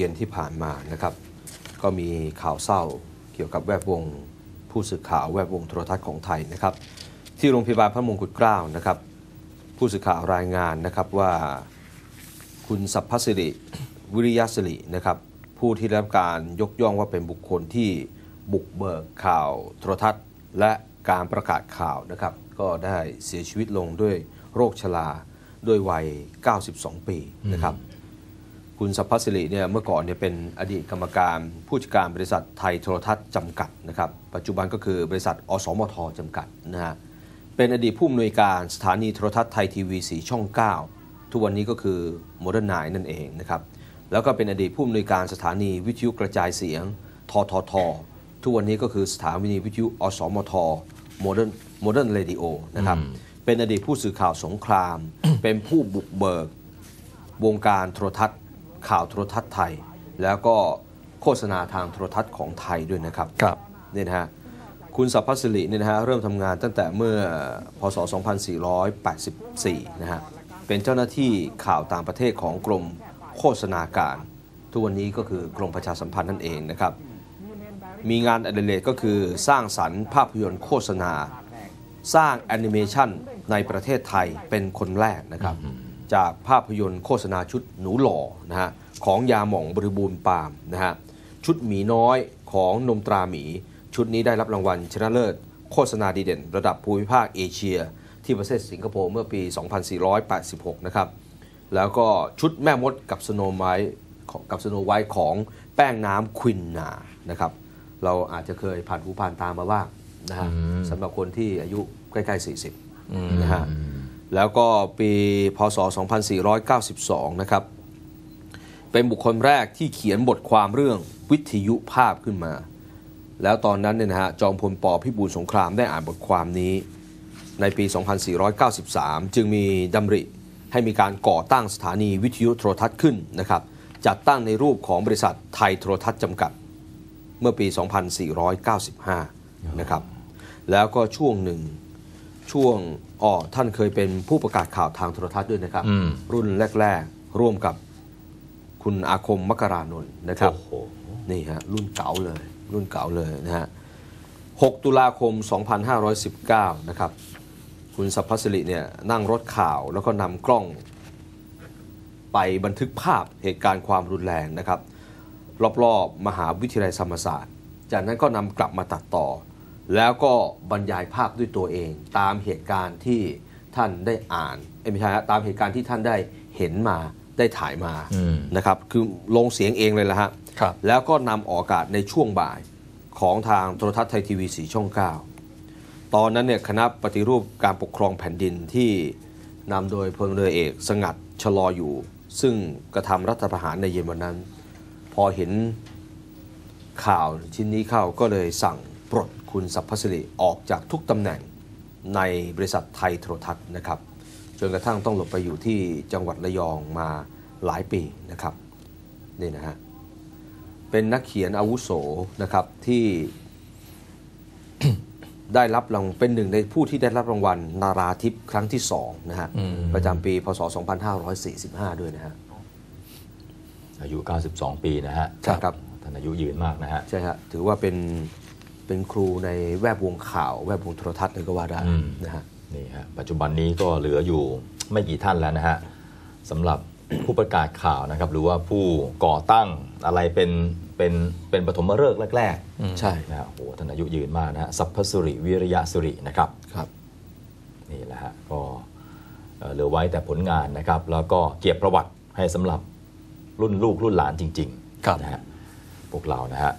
เย็นที่ผ่านมานะครับ ก็มีข่าวเศร้าเกี่ยวกับแวดวงผู้สื่อข่าวแวดวงโทรทัศน์ของไทยนะครับ ที่โรงพยาบาลพระมงกุฎเกล้านะครับ ผู้สื่อข่าวรายงานนะครับว่าคุณสัพพสิริวิริยสิรินะครับ ผู้ที่ได้รับการยกย่องว่าเป็นบุคคลที่บุกเบิกข่าวโทรทัศน์ และการประกาศข่าวนะครับ ก็ได้เสียชีวิตลงด้วยโรคชราด้วยวัย 92 ปีนะครับ คุณสัพพสิริเนี่ยเมื่อก่อนเนี่ยเป็นอดีตกรรมการ ผู้จัดการบริษัทไทยโทรทัศน์จำกัดนะครับปัจจุบันก็คือบริษัทอสมทจำกัดนะฮะเป็นอดีตผู้อำนวยการสถานีโทรทัศน์ไทยทีวีสีช่อง 9 ทุกวันนี้ก็คือโมเดิร์นไนนั่นเองนะครับแล้วก็เป็นอดีตผู้อำนวยการสถานีวิทยุกระจายเสียงททททุกวันนี้ก็คือสถานีวิทยุอสมทโมเดิร์นโมเดิร์นเรดิโอนะครับเป็นอดีตผู้สื่อข่าวสงคราม เป็นผู้บุกเบิก วงการโทรทัศน์ ข่าวโทรทัศน์ไทย แล้วก็โฆษณาทางโทรทัศน์ของไทยด้วยนะครับครับนี่นะฮะคุณสัพพสิริเนี่ยนะฮะเริ่มทำงานตั้งแต่เมื่อพศ 2484 นะฮะเป็นเจ้าหน้าที่ข่าวต่างประเทศของกรมโฆษณาการ ทุกวันนี้ก็คือกรมประชาสัมพันธ์นั่นเองนะครับ มีงานอดิเรกก็คือสร้างสรรค์ภาพยนตร์โฆษณา สร้างแอนิเมชันในประเทศไทยเป็นคนแรกนะครับ จากภาพยนตร์โฆษณาชุดหนูหล่อนะฮะของยาหม่องบริบูรณ์ปาล์มนะฮะชุดหมีน้อยของนมตราหมี ชุดนี้ได้รับรางวัลชนะเลิศ โฆษณาดีเด่น ระดับภูมิภาคเอเชีย ที่ประเทศสิงคโปร์เมื่อปี 2486 นะครับ แล้วก็ชุดแม่มดกับสโนไวท์กับสโนไวท์ของแป้งน้ำควินนานะครับ เราอาจจะเคยผ่านหูผ่านตามมาบ้างนะฮะสำหรับคนที่อายุใกล้ ๆ 40นะฮะ แล้วก็ปีพศ 2492 นะครับ เป็นบุคคลแรกที่เขียนบทความเรื่องวิทยุภาพขึ้นมา แล้วตอนนั้นเนี่ยนะฮะจอมพลปพิบูลสงครามได้อ่านบทความนี้ ในปี 2493 จึงมีดำริให้มีการก่อตั้งสถานีวิทยุโทรทัศน์ขึ้นนะครับจัดตั้งในรูปของบริษัทไทยโทรทัศน์จำกัด เมื่อปี 2495 นะครับ แล้วก็ช่วงหนึ่งช่วง อ๋อท่านเคยเป็นผู้ประกาศข่าวทางโทรทัศน์ด้วยนะครับอืมรุ่นแรก ๆ ร่วมกับคุณอาคมมกรานนท์นะครับโอ้โหนี่ฮะรุ่นเก่าเลย รุ่นเก่าเลยนะฮะ 6 ตุลาคม 2519 นะครับ คุณสัพพสิริเนี่ยนั่งรถข่าวแล้วก็นำกล้อง ไปบันทึกภาพเหตุการณ์ความรุนแรงนะครับ รอบๆ มหาวิทยาลัยธรรมศาสตร์ จากนั้นก็นำกลับมาตัดต่อ แล้วก็บรรยายภาพด้วยตัวเอง ตามเหตุการณ์ที่ท่านได้อ่านเอ้ยไม่ใช่ฮะตามเหตุการณ์ที่ท่านได้เห็นมาได้ถ่ายมาอืมนะครับ คือลงเสียงเองเลยละฮะครับแล้วก็นำออกอากาศในช่วงบ่ายของทางโทรทัศน์ไทยทีวีสีช่อง 9 ตอนนั้นเนี่ยคณะปฏิรูปการปกครองแผ่นดินที่นำโดยพลเรือเอกสงัดชะลออยู่ ซึ่งกระทำรัฐประหารในเย็นวันนั้น พอเห็นข่าวชิ้นนี้เข้าก็เลยสั่งปลด คุณสัพพสิริออกจากทุกตำแหน่งในบริษัทไทยโทรทัศน์นะครับจนกระทั่งต้องหลบไปอยู่ที่จังหวัดระยองมาหลายปีนะครับนี่นะฮะเป็นนักเขียนอาวุโสนะครับที่ได้รับรางเป็นหนึ่งในผู้ที่ได้รับรางวัลนาราทิพย์ครั้งที่สองนะฮะอืมประจำปีพศ 2545 ด้วยนะฮะอายุ 92 ปีนะฮะใช่ครับท่านอายุยืนมากนะฮะใช่ฮะถือว่าเป็น เป็นครูในแวดวงข่าว แวดวงโทรทัศน์เลยก็ว่าได้อืมนะฮะนี่ฮะปัจจุบันนี้ก็เหลืออยู่ไม่กี่ท่านแล้วนะฮะสำหรับผู้ประกาศข่าวนะครับ หรือว่าผู้ก่อตั้งอะไรเป็นเป็นเป็นปฐมฤกษ์แรกใช่ๆนะฮะโอ้โหท่านอายุยืนมากนะฮะสัพพสุริวิริยะสุรินะครับครับ นี่แหละฮะก็เอ่อเหลือไว้แต่ผลงานนะครับ แล้วก็เกียรติประวัติให้สำหรับรุ่นลูกรุ่นหลานจริงครับๆนะฮะพวกเรานะฮะ